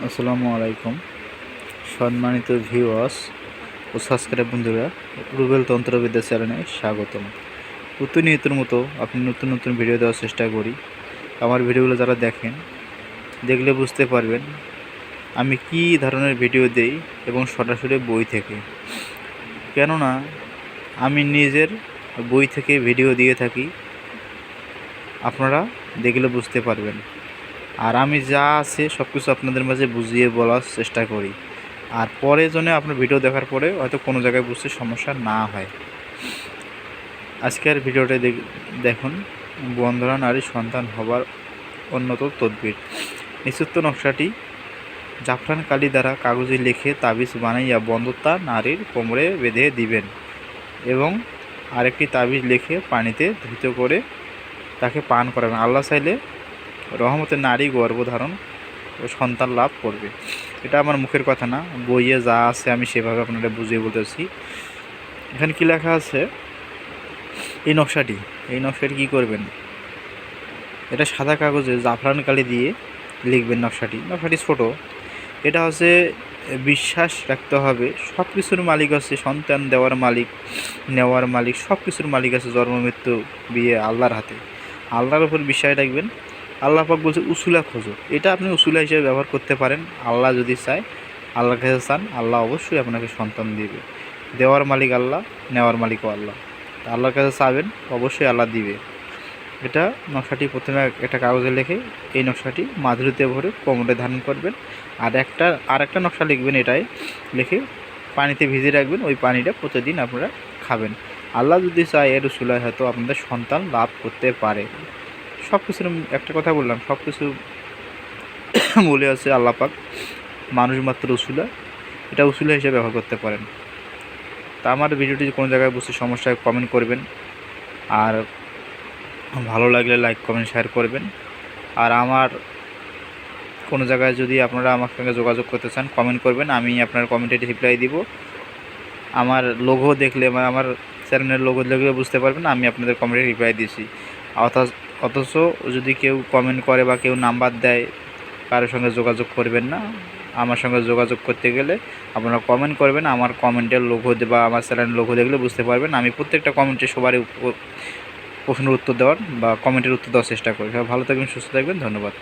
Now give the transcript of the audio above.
আসসালামু আলাইকুম। সম্মানিত ভিউয়ার্স ও সাবস্ক্রাইব বন্ধুরা, রুবেল তন্ত্রবিদ্যা চ্যানেলে স্বাগতম। প্রতিনিয়তের মতো আপনি নতুন নতুন ভিডিও দেওয়ার চেষ্টা করি। আমার ভিডিওগুলো যারা দেখেন, দেখলে বুঝতে পারবেন আমি কি ধরনের ভিডিও দেই এবং সরাসরি বই থেকে। কেননা, আমি নিজের বই থেকে ভিডিও দিয়ে থাকি। আপনারা দেখলে বুঝতে পারবেন। আর আমি যা আছে সব কিছু আপনাদের মাঝে বুঝিয়ে বলার চেষ্টা করি। আর পরে জন্য আপনার ভিডিও দেখার পরে হয়তো কোনো জায়গায় বুঝতে সমস্যা না হয়। আজকের ভিডিওটা দেখ- দেখুন, বন্ধরা, নারী, সন্তান হবার উন্নত তদবির। নিশ্চিত নকশাটি জাফরান কালি দ্বারা কাগজে লিখে তাবিজ বানাইয়া বন্ধতা নারীর কোমরে বেঁধে দিবেন এবং আরেকটি তাবিজ লিখে পানিতে ধৃত করে তাকে পান করাবেন। আল্লাহ চাইলে রহমতের নারী গর্ভধারণ ও সন্তান লাভ করবে। এটা আমার মুখের কথা না, বইয়ে যা আছে আমি সেভাবে আপনাদের বুঝিয়ে বলতেছি। এখানে কি লেখা আছে? এই নকশাটি এই নকশাটি কী করবেন? এটা সাদা কাগজে জাফরান কালি দিয়ে লিখবেন নকশাটি। নকশাটি ছোট। এটা হচ্ছে বিশ্বাস রাখতে হবে সব কিছুর মালিক আছে সন্তান দেওয়ার মালিক, নেওয়ার মালিক সব কিছুর মালিক আছে জন্ম, মৃত্যু, বিয়ে, আল্লাহর হাতে। আল্লাহর উপর বিশ্বাস রাখবেন আল্লাহ পাক বলছে উসুলা খোঁজো। এটা আপনি উসুলা হিসেবে ব্যবহার করতে পারেন। আল্লাহ যদি চায়, আল্লাহর কাছে চান, আল্লাহ অবশ্যই আপনাকে সন্তান দিবে। দেওয়ার মালিক আল্লাহ, নেওয়ার মালিকও আল্লাহ। আল্লাহর কাছে চাবেন, অবশ্যই আল্লাহ দিবে। এটা নকশাটি প্রথমে একটা কাগজে লিখে, এই নকশাটি মাধুরীতে ভরে কোমরে ধারণ করবেন। আর একটা আর একটা নকশা লিখবেন এটাই। লিখে পানিতে ভিজিয়ে রাখবেন, ওই পানিটা প্রতিদিন আপনারা খাবেন। আল্লাহ যদি চায় এর উসুলায় হয়তো আপনাদের সন্তান লাভ করতে পারে। সব কিছুর একটা কথা বললাম সব কিছু বলে আছে আল্লাহ পাক, মানুষ মাত্র উসুলা, এটা উসুলা হিসেবে ব্যবহার করতে পারেন। তা আমার ভিডিওটি কোনো জায়গায় বুঝতে সমস্যা হয় কমেন্ট করবেন, আর ভালো লাগলে লাইক কমেন্ট শেয়ার করবেন। আর আমার কোনো জায়গায় যদি আপনারা আমার সঙ্গে যোগাযোগ করতে চান কমেন্ট করবেন, আমি আপনার কমেন্টে রিপ্লাই দিব। আমার লোগো দেখলে, আমার চ্যানেলের লোগো দেখলে বুঝতে পারবেন, আমি আপনাদের কমেন্টে রিপ্লাই দিয়েছি। অথচ অথচ যদি কেউ কমেন্ট করে বা কেউ নাম্বার দেয়, কারোর সঙ্গে যোগাযোগ করবেন না। আমার সঙ্গে যোগাযোগ করতে গেলে আপনারা কমেন্ট করবেন, আমার কমেন্টের লোগো বা আমার চ্যানেলের লোগো দেখলে বুঝতে পারবেন। আমি প্রত্যেকটা কমেন্টে সবারই প্রশ্নের উত্তর দেওয়ার বা কমেন্টের উত্তর দেওয়ার চেষ্টা করি। ভালো থাকবেন, সুস্থ থাকবেন, ধন্যবাদ।